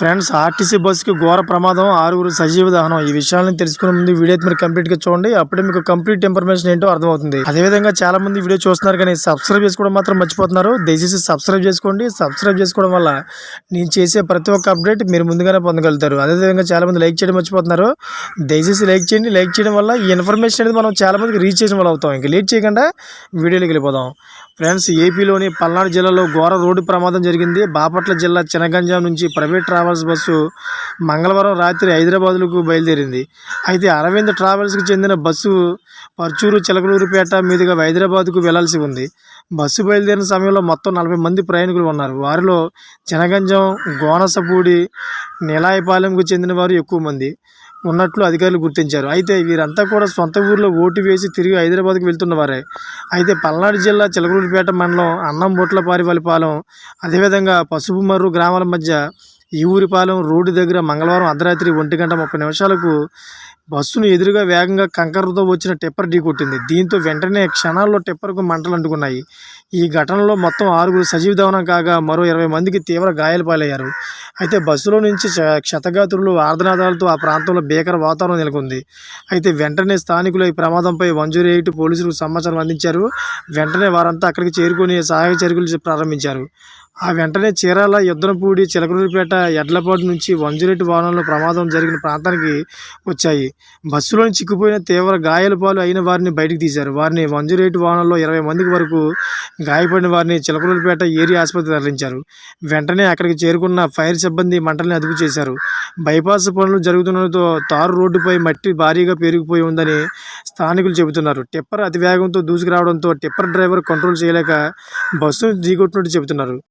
Friends RTC బస్సుకి ఘోర ప్రమాదం ఆరుగురు సజీవ దహనం. ఈ విషయాలను తెలుసుకునే ముందు వీడియో మీరు కంప్లీట్గా చూడండి. అప్పుడే మీకు కంప్లీట్ ఇన్ఫర్మేషన్ ఏంటో అర్థమవుతుంది. అదేవిధంగా చాలా మంది వీడియో చూస్తున్నారు కానీ సబ్స్క్రైబ్ చేసుకోవడం మాత్రం మర్చిపోతున్నారు. దయచేసి సబ్స్క్రైబ్ చేసుకోండి. సబ్స్క్రైబ్ చేసుకోవడం వల్ల నేను చేసే ప్రతి ఒక్క అప్డేట్ మీరు ముందుగానే పొందగలుగుతారు. అదేవిధంగా చాలా మంది లైక్ చేయడం మర్చిపోతున్నారు. దయచేసి లైక్ చేయండి. లైక్ చేయడం వల్ల ఈ ఇన్ఫర్మేషన్ అనేది మనం చాలా మందికి రీచ్ చేయడం వల్ల అవుతాం. ఇంకా లేట్ చేయకుండా వీడియోలోకి వెళ్ళిపోదాం. ఫ్రెండ్స్ ఏపీలోని పల్నాడు జిల్లాలో ఘోర రోడ్డు ప్రమాదం జరిగింది. బాపట్ల జిల్లా చినగంజాం నుంచి ప్రైవేట్ ట్రావెల్స్ బస్సు మంగళవారం రాత్రి హైదరాబాద్కు బయలుదేరింది. అయితే అరవింద్ ట్రావెల్స్కి చెందిన బస్సు పర్చూరు చిలకలూరుపేట మీదుగా హైదరాబాద్కు వెళ్ళాల్సి ఉంది. బస్సు బయలుదేరిన సమయంలో మొత్తం నలభై మంది ప్రయాణికులు ఉన్నారు. వారిలో చినగంజం గోనసపూడి నీలాయపాలెంకు చెందిన వారు ఎక్కువ మంది. ఉన్నట్లు అధికారులు గుర్తించారు. అయితే వీరంతా కూడా సొంత ఊర్లో ఓటు వేసి తిరిగి హైదరాబాద్కు వెళ్తున్నవారే అయితే పల్నాడు జిల్లా చిలకలూరిపేట మండలం అన్నం అన్నంబొట్లపారివలిపాలెం అదేవిధంగా పసుపు మర్రు గ్రామాల మధ్య ఈ ఊరిపాలెం రోడ్డు దగ్గర మంగళవారం అర్ధరాత్రి ఒంటి గంట ముప్పై నిమిషాలకు బస్సును ఎదురుగా వేగంగా కంకరతో వచ్చిన టిప్పర్ ఢీకొట్టింది దీంతో వెంటనే క్షణాల్లో టిప్పర్కు మంటలు అంటుకున్నాయి. ఈ ఘటనలో మొత్తం ఆరుగురు సజీవ దహనం కాగా మరో ఇరవై మందికి తీవ్ర గాయాలు పాలయ్యారు. అయితే బస్సులో నుంచి క్షతగాత్రులు ఆర్ధనాదాలతో ఆ ప్రాంతంలో భీకర వాతావరణం నెలకొంది. అయితే వెంటనే స్థానికులు ఈ ప్రమాదంపై వన్ జీరో ఎయిట్ పోలీసులకు సమాచారం అందించారు. వెంటనే వారంతా అక్కడికి చేరుకుని సహాయక చర్యలు ప్రారంభించారు. ఆ వెంటనే చీరాల యుద్ధనపూడి చిలకలూరిపేట ఎడ్లపాటు నుంచి వన్ వాహనంలో ప్రమాదం జరిగిన ప్రాంతానికి వచ్చాయి. బస్సులోని చిక్కుపోయిన తీవ్ర గాయాల పాలు అయిన వారిని బయటకు తీశారు. వారిని వన్ వాహనంలో ఇరవై మందికి వరకు గాయపడిన వారిని చిలకలూరిపేట ఏరియా ఆసుపత్రికి తరలించారు. వెంటనే అక్కడికి చేరుకున్న ఫైర్ సిబ్బంది మంటల్ని అదుపు చేశారు. బైపాస్ పనులు జరుగుతుండటంతో తారు రోడ్డుపై మట్టి భారీగా పెరిగిపోయి ఉందని స్థానికులు చెబుతున్నారు. టిప్పర్ అతివేగంతో దూసుకురావడంతో టిప్పర్ డ్రైవర్ కంట్రోల్ చేయలేక బస్సును ఢీకొట్టినట్టు చెబుతున్నారు.